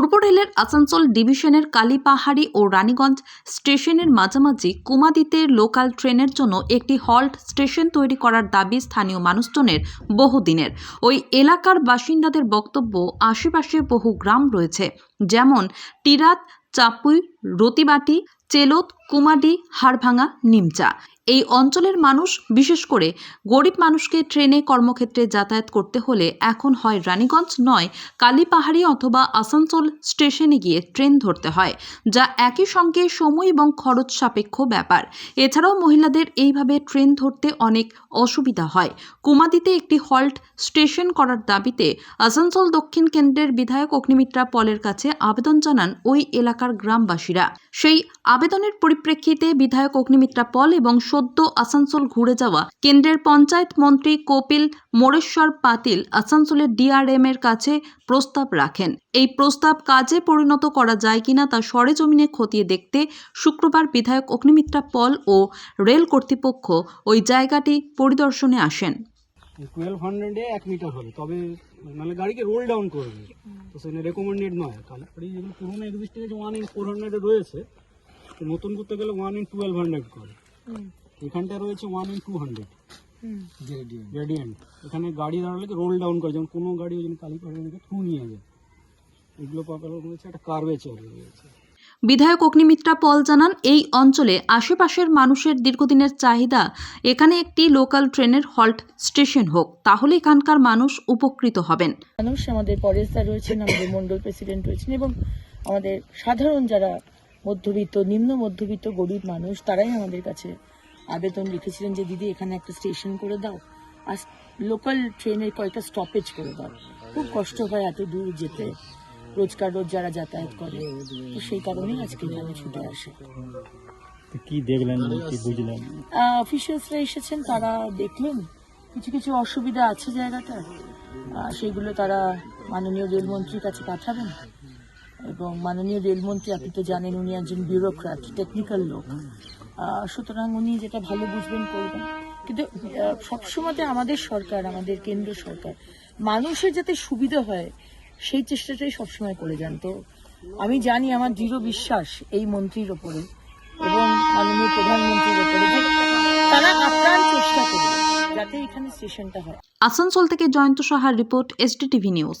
পূর্ব রেলের আসানসোল ডিভিশনের কালীপাহাড়ি ও রানীগঞ্জ স্টেশনের মাঝামাঝি কুমাদিতে লোকাল ট্রেনের জন্য একটি হল্ট স্টেশন তৈরি করার দাবি স্থানীয় মানুষজনের বহুদিনের। ওই এলাকার বাসিন্দাদের বক্তব্য, আশেপাশে বহু গ্রাম রয়েছে, যেমন টিরাত, চাপুই, রতিবাটি, চেলত, কুমাডি, হাড়ভাঙা, নিমচা। এই অঞ্চলের মানুষ, বিশেষ করে গরিব মানুষকে ট্রেনে কর্মক্ষেত্রে যাতায়াত করতে হলে এখন হয় রানীগঞ্জ নয়, কালীপাহাড়ি অথবা আসানসোল স্টেশনে গিয়ে ট্রেন ধরতে হয়, যা একই সঙ্গে সময় এবং খরচ সাপেক্ষ ব্যাপার। এছাড়াও মহিলাদের এইভাবে ট্রেন ধরতে অনেক অসুবিধা হয়। কুমাদিতে একটি হল্ট স্টেশন করার দাবিতে আসানসোল দক্ষিণ কেন্দ্রের বিধায়ক অগ্নিমিত্রা পলের কাছে আবেদন জানান ওই এলাকার গ্রামবাসীরা। সেই আবেদনের পরিপ্রেক্ষিতে বিধায়ক অগ্নিমিত্রা পল এবং সদ্য আসানসোল ঘুরে যাওয়া কেন্দ্রের পঞ্চায়েত মন্ত্রী কপিল মোরেশ্বর পাতিল আসানসোলের ডিআরএম এর কাছে প্রস্তাব রাখেন। এই প্রস্তাব কাজে পরিণত করা যায় কিনা তা সরেজমিনে খতিয়ে দেখতে শুক্রবার বিধায়ক অগ্নিমিত্রা পল ও রেল কর্তৃপক্ষ ওই জায়গাটি পরিদর্শনে আসেন। টুয়েলভ হান্ড্রেডে এক মিটার হবে তবে নাহলে গাড়িকে রোল ডাউন করবে তো সেখানে রেকমেন্ডেড নয়। কালীপুরি যেগুলো পুরোনো এক্সিস্টিং আছে ওয়ান ইন ফোর হান্ড্রেডে রয়েছে নতুন করতে গেলে ওয়ান ইন টুয়েলভ হান্ড্রেড করে। এখানটা রয়েছে one in two hundred gradient এখানে গাড়ি দাঁড়ালে রোল ডাউন করে যেমন কোনো গাড়ি ওই জন্য কালীপুরি থ্রু নিয়ে যায়। এগুলো পাকানো রয়েছে একটা কার্ভেচার রয়েছে। বিধায়ক অগ্নিমিত্রা পল জানান এই অঞ্চলে আশেপাশের মানুষের দীর্ঘদিনের চাহিদা এখানে একটি লোকাল ট্রেনের হল্ট স্টেশন হোক তাহলে এখানকার মানুষ উপকৃত হবেন। মানুষ আমাদের পরেশদা রয়েছেন আমাদের মন্ডল প্রেসিডেন্ট রয়েছেন এবং আমাদের সাধারণ যারা মধ্যবিত্ত নিম্ন মধ্যবিত্ত গরিব মানুষ তারাই আমাদের কাছে আবেদন লিখেছিলেন যে দিদি এখানে একটা স্টেশন করে দাও। আর লোকাল ট্রেনের কয়েকটা স্টপেজ করে দাও। খুব কষ্ট হয় এত দূর যেতে। রোজকার রোজ যারা যাতায়াত করে তো সেই কারণেই আজকে এখানে ছুটে আসে। কি দেখলেন কি বুঝলেন? অফিসিয়ালসরা এসেছেন তারা দেখলেন। কিছু কিছু অসুবিধা আছে জায়গাটা। সেগুলো তারা মাননীয় রেলমন্ত্রীর কাছে পাঠাবেন। এবং মাননীয় রেলমন্ত্রী আপনি তো জানেন উনি একজন বিউরোক্রাট টেকনিক্যাল লোক। সুতরাং উনি যেটা ভালো বুঝবেন করবেন। কিন্তু আহ, সবসময়তে আমাদের সরকার আমাদের কেন্দ্র সরকার মানুষের যাতে সুবিধা হয় সেই চেষ্টাটাই সবসময় করে যান। তো আমি জানি আমার দৃঢ় বিশ্বাস এই মন্ত্রীর ওপরে এবং মাননীয় প্রধানমন্ত্রীর ওপরে তারা আপ্রাণ চেষ্টা করবে যাতে এখানে স্টেশনটা হয়। আসানসোল থেকে জয়ন্ত সাহার রিপোর্ট এসডিটিভি নিউজ